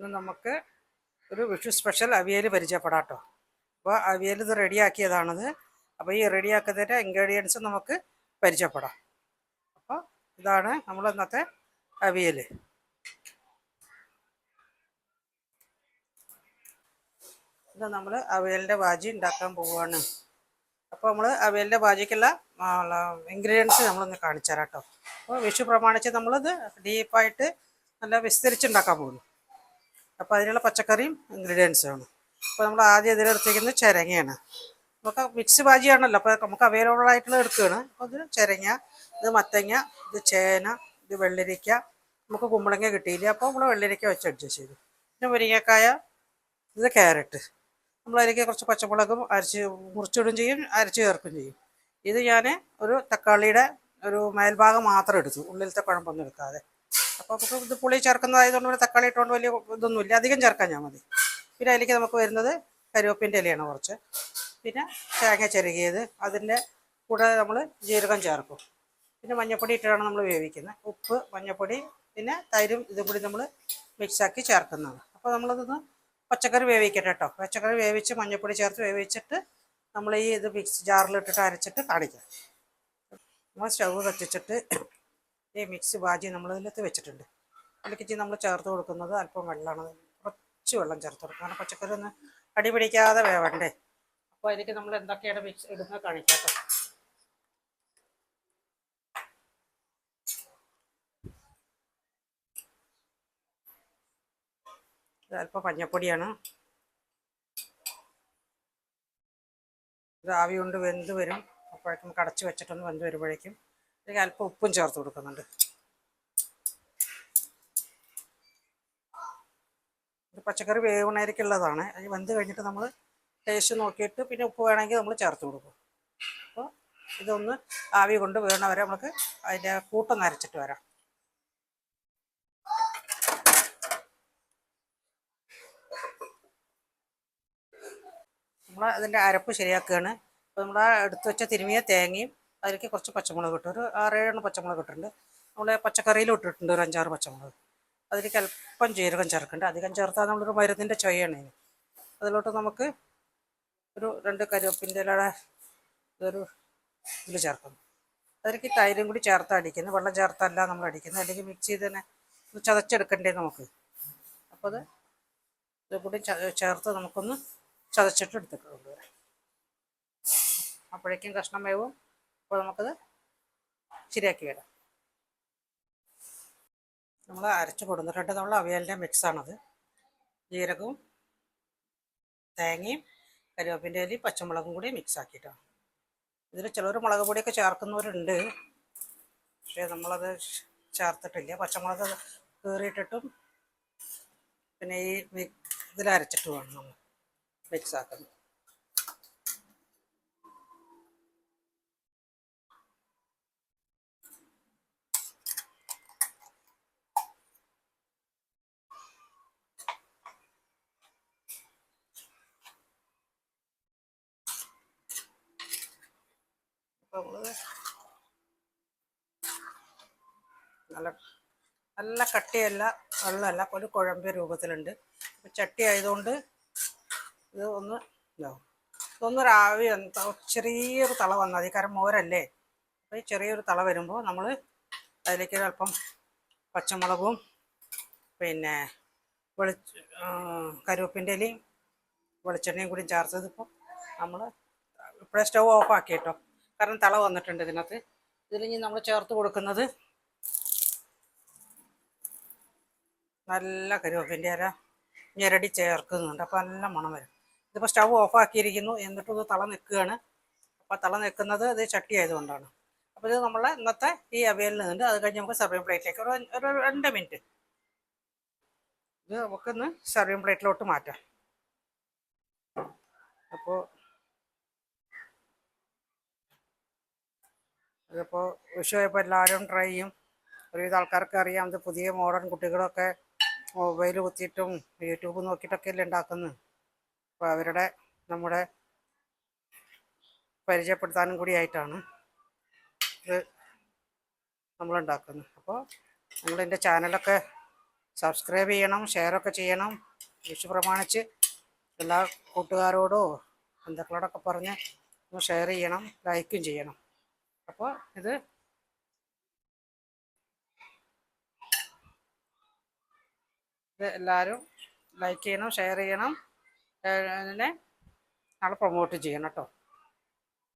ഇന്ന് നമുക്ക് ഒരു വിഷു സ്പെഷ്യൽ അവിയൽ പരിചയപ്പെടാട്ടോ. അപ്പോൾ അവിയൽ ഇത് റെഡിയാക്കിയതാണത്. അപ്പോൾ ഈ റെഡിയാക്കുന്നതിന്റെ ഇൻഗ്രീഡിയൻസ് നമുക്ക് പരിചയപ്പെടാം. അപ്പോൾ ഇതാണ് നമ്മൾ ഇന്നത്തെ അവിയൽ ഇത് നമ്മൾ അവിയലിന്റെ ഭാജി ഉണ്ടാക്കാൻ പോവുകയാണ് അപ്പോൾ നമ്മൾ അവിയലിന്റെ ഭാജിക്കുള്ള ഇൻഗ്രീഡിയൻസ് നമ്മളൊന്ന് കാണിച്ചു തരാം കേട്ടോ അപ്പോൾ വിഷു പ്രമാണിച്ച് നമ്മളിത് ഡീപ്പായിട്ട് നല്ല വിസ്തരിച്ചുണ്ടാക്കാൻ പോകുന്നു. അപ്പോൾ അതിനുള്ള പച്ചക്കറിയും ഇൻഗ്രീഡിയൻസുമാണ് അപ്പോൾ നമ്മൾ ആദ്യം ഇതിലെടുത്തേക്കുന്നത് ചിരങ്ങയാണ്. നമുക്ക് മിക്സ് ഭാജിയാണല്ലോ അപ്പോൾ നമുക്ക് അവൈലബിൾ ആയിട്ടുള്ള എടുക്കുകയാണ്. അപ്പോൾ ഇത് ചിരങ്ങ ഇത് മത്തങ്ങ ഇത് ചേന ഇത് വെള്ളരിക്ക നമുക്ക് കുമ്പളങ്ങ കിട്ടിയില്ല. അപ്പോൾ നമ്മൾ വെള്ളരിക്ക വെച്ച് അഡ്ജസ്റ്റ് ചെയ്തു. പിന്നെ മുരിങ്ങക്കായ ഇത് ക്യാരറ്റ് നമ്മൾ അതിലേക്ക് കുറച്ച് പച്ചമുളകും അരച്ച് മുറിച്ചിടും ചെയ്യും അരച്ച് ചേർക്കും ചെയ്യും. ഇത് ഞാൻ ഒരു തക്കാളിയുടെ ഒരു മേൽഭാഗം മാത്രം എടുത്തു. ഉള്ളിലത്തെ കുഴമ്പൊന്നും എടുക്കാതെ. അപ്പോൾ നമുക്ക് ഇത് പുളി ചേർക്കുന്നതായതുകൊണ്ട് ഇവിടെ തക്കാളി ഇട്ടുകൊണ്ട് വലിയ ഇതൊന്നുമില്ല. അധികം ചേർക്കാൻ ഞാൻ മതി. പിന്നെ അതിലേക്ക് നമുക്ക് വരുന്നത് കരുവേപ്പിന്റെ ഇലയാണ് കുറച്ച്. പിന്നെ തേങ്ങ ചെറുകിയത് അതിന്റെ കൂടെ നമ്മൾ ജീരകം ചേർക്കും. പിന്നെ മഞ്ഞപ്പൊടി ഇട്ടിട്ടാണ് നമ്മൾ വേവിക്കുന്നത്. ഉപ്പ് മഞ്ഞപ്പൊടി പിന്നെ തൈരും ഇതും കൂടി നമ്മൾ മിക്സാക്കി ചേർക്കുന്നതാണ്. അപ്പോൾ നമ്മളിതൊന്ന് പച്ചക്കറി വേവിക്കട്ടെ കേട്ടോ. പച്ചക്കറി വേവിച്ച് മഞ്ഞപ്പൊടി ചേർത്ത് വേവിച്ചിട്ട് നമ്മൾ ഈ ഇത് മിക്സ് ജാറിലിട്ടിട്ട് അരച്ചിട്ട് കാണിക്കാം. നമ്മൾ സ്റ്റവ് കത്തിച്ചിട്ട് ഈ മിക്സ് ഭാജി ഇതിനകത്ത് വെച്ചിട്ടുണ്ട്. അതിലേക്ക് നമ്മൾ ചേർത്ത് കൊടുക്കുന്നത് അല്പം വെള്ളമാണ്. കുറച്ച് വെള്ളം ചേർത്ത് കൊടുക്കും കാരണം പച്ചക്കറി ഒന്ന് അടി പിടിക്കാതെ വേവണ്ടേ. അപ്പോൾ അതിലേക്ക് നമ്മൾ എന്തൊക്കെയാണ് മിക്സ് ഇടുന്നത് കാണിക്കാം അല്പം മഞ്ഞപ്പൊടിയാണ്. ഇത് ആവി കൊണ്ട് വെന്ത് വരും. അപ്പോഴേക്കും കടച്ച് വെച്ചിട്ടൊന്ന് വെന്ത് വരുമ്പോഴേക്കും ഇതിലേക്ക് അല്പം ഉപ്പും ചേർത്ത് കൊടുക്കുന്നുണ്ട്. പച്ചക്കറി വേവണേരിക്കുള്ളതാണ് അത് വെന്ത് കഴിഞ്ഞിട്ട് നമ്മൾ ടേസ്റ്റ് നോക്കിയിട്ട് പിന്നെ ഉപ്പ് വേണമെങ്കിൽ നമ്മൾ ചേർത്ത് കൊടുക്കും. അപ്പോൾ ഇതൊന്ന് ആവി കൊണ്ട് വീണ വരെ നമുക്ക് അതിന്റെ കൂട്ടൊന്ന് അരച്ചിട്ട് വരാം. നമ്മൾ അതിന്റെ അരപ്പ് ശരിയാക്കുകയാണ്. അപ്പോൾ നമ്മൾ എടുത്ത് വെച്ച തിരുമിയ തേങ്ങയും അതിലേക്ക് കുറച്ച് പച്ചമുളക് ഇട്ടു ഒരു ആറേഴെണ്ണം പച്ചമുളക് ഇട്ടിട്ടുണ്ട്. നമ്മൾ പച്ചക്കറിയിലും ഇട്ടിട്ടുണ്ട് ഒരു അഞ്ചാറ് പച്ചമുളക്. അതിലേക്ക് അല്പം ജീരകം ചേർക്കുന്നുണ്ട്. അധികം ചേർത്താൽ നമ്മളൊരു മരുന്നിന്റെ ചൊയ്യാണ് അതിലോട്ട് നമുക്ക് ഒരു രണ്ട് കരുവേപ്പിന്റെ ഇലയുടെ ഇതൊരു ഇതിൽ ചേർക്കുന്നു. അതിലേക്ക് തൈരും കൂടി ചേർത്ത് അടിക്കുന്നത്. വെള്ളം ചേർത്തല്ല നമ്മൾ അടിക്കുന്നത്. അല്ലെങ്കിൽ മിക്സ് ചെയ്ത് തന്നെ ചതച്ചെടുക്കണ്ടേ നമുക്ക്. അപ്പോൾ അത് ഇതും കൂടി ചേർത്ത് നമുക്കൊന്ന് ചതച്ചിട്ട് എടുത്തിട്ട് കൊണ്ടുവരാം. അപ്പോഴേക്കും കഷ്ണം വേവും. അപ്പോൾ നമുക്കത് ശരിയാക്കി വരാം. നമ്മൾ അരച്ച് കൊടുത്തിട്ടുണ്ട്. നമ്മൾ അവിയലിന്റെ മിക്സാണത്. ജീരകവും തേങ്ങയും കരിവേപ്പിന്റെ ഇലയും പച്ചമുളകും കൂടി മിക്സ് ആക്കിയിട്ടാണ് ഇതിൽ ചിലർ മുളക് പൊടിയൊക്കെ ചേർക്കുന്നവരുണ്ട്. പക്ഷേ നമ്മളത് ചേർത്തിട്ടില്ല. പച്ചമുളക് കീറിയിട്ടിട്ടും പിന്നെ ഈ ഇതിൽ അരച്ചിട്ട് വേണം നമ്മൾ മിക്സ് ആക്കുന്നത്. നമ്മൾ നല്ല നല്ല കട്ടിയല്ല വെള്ളമല്ല. ഒരു കുഴമ്പ് രൂപത്തിലുണ്ട്. ചട്ടി ആയതുകൊണ്ട് ഇത് ഒന്ന് ആവി എന്താ ചെറിയൊരു തള വന്നാൽ മതി. കാരണം മോരല്ലേ. അപ്പോൾ ഈ ചെറിയൊരു തള വരുമ്പോൾ നമ്മൾ അതിലേക്ക് അല്പം പച്ചമുളകും പിന്നെ വെളി കരുവേപ്പിന്റെ ഇലയും വെളിച്ചെണ്ണയും കൂടി ചേർത്തത് ഇപ്പോൾ നമ്മൾ ഇപ്പോഴേ സ്റ്റൗ ഓഫ് ആക്കി കേട്ടോ കാരണം തള വന്നിട്ടുണ്ട് ഇതിനകത്ത്. ഇതിലിനി നമ്മൾ ചേർത്ത് കൊടുക്കുന്നത് നല്ല കരുവേപ്പിന്റെ അര ഞെരടി ചേർക്കുന്നുണ്ട്. അപ്പോൾ നല്ല മണം വരും. ഇതിപ്പോൾ സ്റ്റൗ ഓഫാക്കിയിരിക്കുന്നു എന്നിട്ടും ഇത് തള നിൽക്കുകയാണ്. അപ്പോൾ തള നിൽക്കുന്നത് ഇത് ചട്ടി ആയതുകൊണ്ടാണ്. അപ്പോൾ ഇത് നമ്മൾ ഇന്നത്തെ ഈ അവയിൽ നിന്നുണ്ട് അത് കഴിഞ്ഞ് നമുക്ക് സർവിങ് പ്ലേറ്റിലേക്ക് ഒരു ഒരു രണ്ട് മിനിറ്റ്. ഇത് നമുക്കൊന്ന് സർവിങ് പ്ലേറ്റിലോട്ട് മാറ്റാം. അപ്പോൾ ഇതിപ്പോൾ വിഷുവായപ്പോൾ എല്ലാവരും ട്രൈ ചെയ്യും. ഒരുവിധ ആൾക്കാർക്ക് അറിയാം ഇത് പുതിയ മോഡേൺ കുട്ടികളൊക്കെ മൊബൈൽ കുത്തിയിട്ടും യൂട്യൂബ് നോക്കിയിട്ടൊക്കെ അല്ലേ ഉണ്ടാക്കുന്നത് അപ്പോൾ അവരുടെ നമ്മുടെ പരിചയപ്പെടുത്താനും കൂടി ആയിട്ടാണ് ഇത് നമ്മളുണ്ടാക്കുന്നത് അപ്പോൾ നിങ്ങളെന്റെ ചാനലൊക്കെ സബ്സ്ക്രൈബ് ചെയ്യണം ഷെയറൊക്കെ ചെയ്യണം. വിഷു പ്രമാണിച്ച് എല്ലാ കൂട്ടുകാരോടോ ബന്ധുക്കളോടൊക്കെ പറഞ്ഞ് ഒന്ന് ഷെയർ ചെയ്യണം ലൈക്കും ചെയ്യണം. അപ്പോൾ ഇത് ഇത് എല്ലാവരും ലൈക്ക് ചെയ്യണം ഷെയർ ചെയ്യണം. അതിനെ നാളെ പ്രൊമോട്ട് ചെയ്യണം കേട്ടോ.